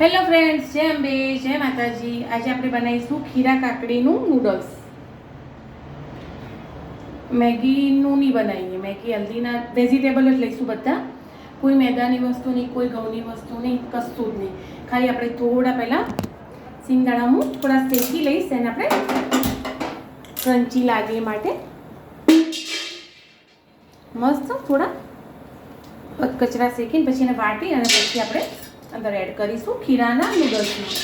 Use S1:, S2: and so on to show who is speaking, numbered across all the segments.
S1: Hello friends જય અંબે, જય માતાજી. આજે આપણે બનાવીશું ખીરા કાકડીનું નૂડલ્સ મેગીનું નહીં બનાવીએ, મેગી હલ્દીના વેજીટેબલ જ લઈશું બધા. કોઈ મેદાની વસ્તુ નહીં, કોઈ ઘઉંની વસ્તુ નહીં, કશું જ નહીં. ખાલી આપણે થોડા પહેલાં સિંગદાણા હું થોડા શેકી લઈશ એને આપણે ક્રન્ચી લાગે માટે. મસ્ત થોડા કચરા શેકીને પછી એને વાટી અને પછી આપણે અંદર એડ કરીશું, ખીરાના નૂડલ્સમાં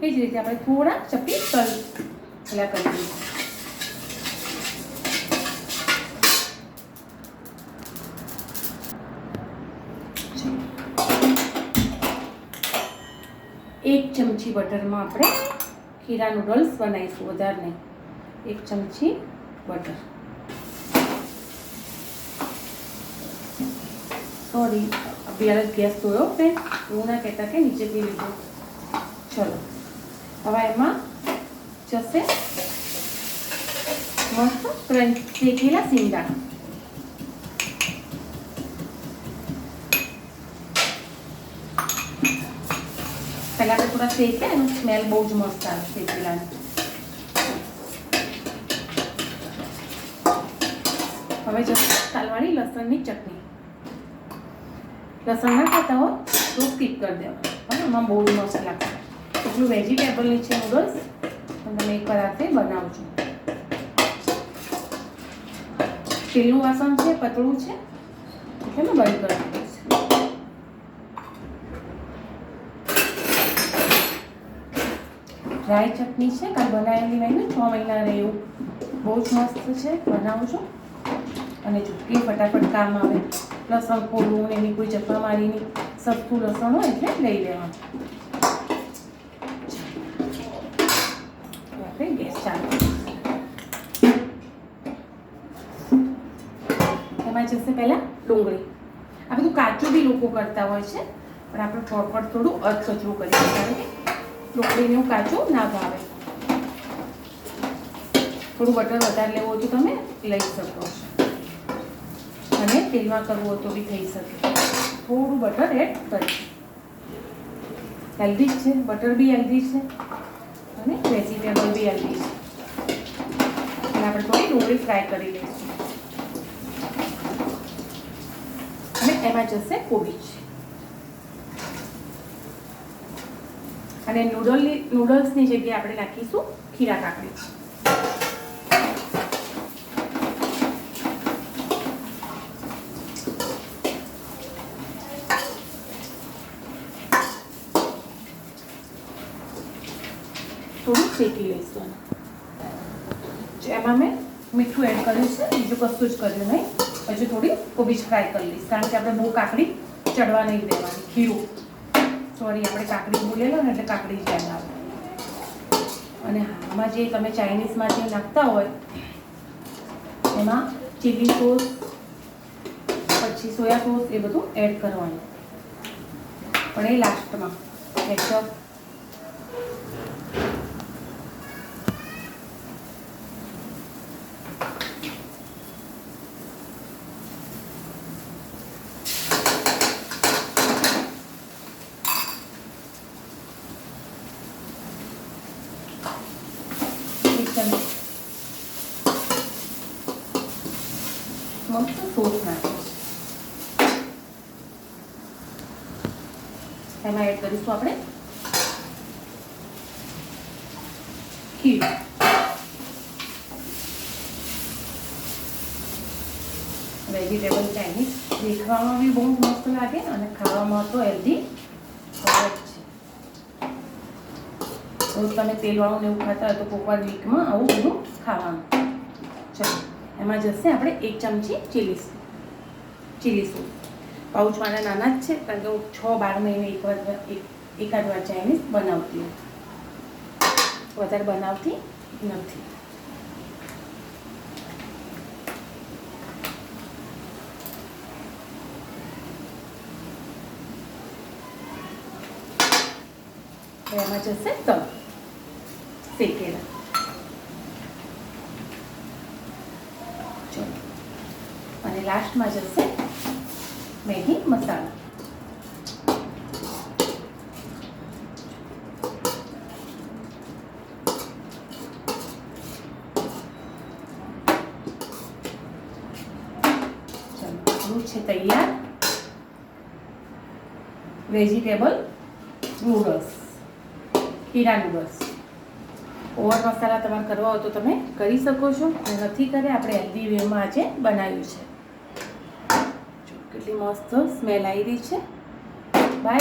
S1: એ જ રીતે આપણે થોડા ચપી તલ પેલા કરી દઈશું. એક ચમચી બટરમાં આપણે ખીરા નૂડલ્સ બનાવીશું વધારે નહીં. એક ચમચી બટર. સોરી અત્યારે ગેસ ધોયો કે એવું ના કહેતા કે નીચે પી લીધું. ચલો. હવે એમાં જશે મસ્ત ક્રંચ શેકેલા સિંગદાણા પહેલાં આપણે થોડા શેકે એનું સ્મેલ બહુ જ મસ્ત આવે શેકેલાની હવે જો તાલવાળી લસણની ચટણી લસણ ના ખાતા હો તો સ્કીપ કરી દેવા હા એમાં બહુ જ મસ્ત લાગશે એટલું વેજીટેબલની છે નૂડલ્સ તમે એકવાર રાતે બનાવજો સ્ટીલનું વાસણ છે પતળું છે એટલે મેં બંધ કરી દીધું છે ડ્રાય ચટણી છે, કાલ બનાવેલી મેં છ મહિના રહ્યું બહુ જ મસ્ત છે, બનાવજો. અને ચૂટકી ફટાફટ કામ આવે. લસણ ખોલવું ને એની કોઈ જપ્પા મારીની સસ્તું લસણ હોય એટલે લઈ લેવાનું. આપણે ગેસ ચાલુ એમાં જશે પહેલાં ડુંગળી. આ બધું કાચું બી લોકો કરતા હોય છે, પણ આપણે ફળફળ થોડું અધકચરું કરી કારણ ડુંગળીનું કાચું ના ભાવે. થોડું બટર વધારે લેવું હોય તો તમે લઈ શકો છો. અને તેલમાં કરવું હોય તો બી થઈ શકે. થોડું બટર એડ કરી. હેલ્ધી જ છે, બટર બી હેલ્ધી છે અને વેજીટેબલ બી હેલ્ધી છે. અને આપણે થોડી ડુંગળી ફ્રાય કરી લઈશું. અને એમાં જશે કોબીજ. અને નૂડલની નૂડલ્સની જગ્યાએ આપણે નાખીશું ખીરા કાકડી. થોડું શેકી લઈશું એમાં મેં મીઠું એડ કર્યું છે, બીજું કશું જ કર્યું નહીં. હજુ થોડી કોબીજ ફ્રાય કરી લઈશ, કારણ કે આપણે બહુ કાકડી ચડવા નહીં દેવાની, ખીરું. સોરી, આપણે કાકડી બોલેલો ને એટલે કાકડી જ અને આમાં જે તમે ચાઇનીઝમાં જે નાખતા હોય, એમાં ચીલી સોસ પછી સોયા સોસ એ બધું એડ કરવાનું. પણ એ લાસ્ટમાં કેચઅપ એક ચમચી મસ્ત એમાં એડ કરીશું આપણે ખીર વેજીટેબલ ચાઇનીઝ દેખવામાં બી બહુ મસ્ત લાગે અને ખાવામાં તો હેલ્ધી તમે તેલવાળું ને એવું ખાતા હોય તો કોકવાર વીકમાં આવું બધું ખાવાનું એમાં જશે આપણે એક ચમચી ચીલી ચીલી સોસ પાઉચ મારા નાના જ છે, કારણ કે હું છ, બાર મહિને એકવાર એકાદ વાર ચાઇનીઝ બનાવતી હું વધારે બનાવતી નથી. એમાં જશે તલ. શેકેલા. આપણું છે તૈયાર? વેજીટેબલ નૂડલ્સ હીરા નૂડલ્સ ઓવર મસાલા તમારે કરવા હોય તો તમે કરી શકો છો. અને નથી કરે આપણે હેલ્ધી વેમાં આજે બનાવ્યું છે. કેટલી મસ્ત સ્મેલ આવી રહી છે. બાય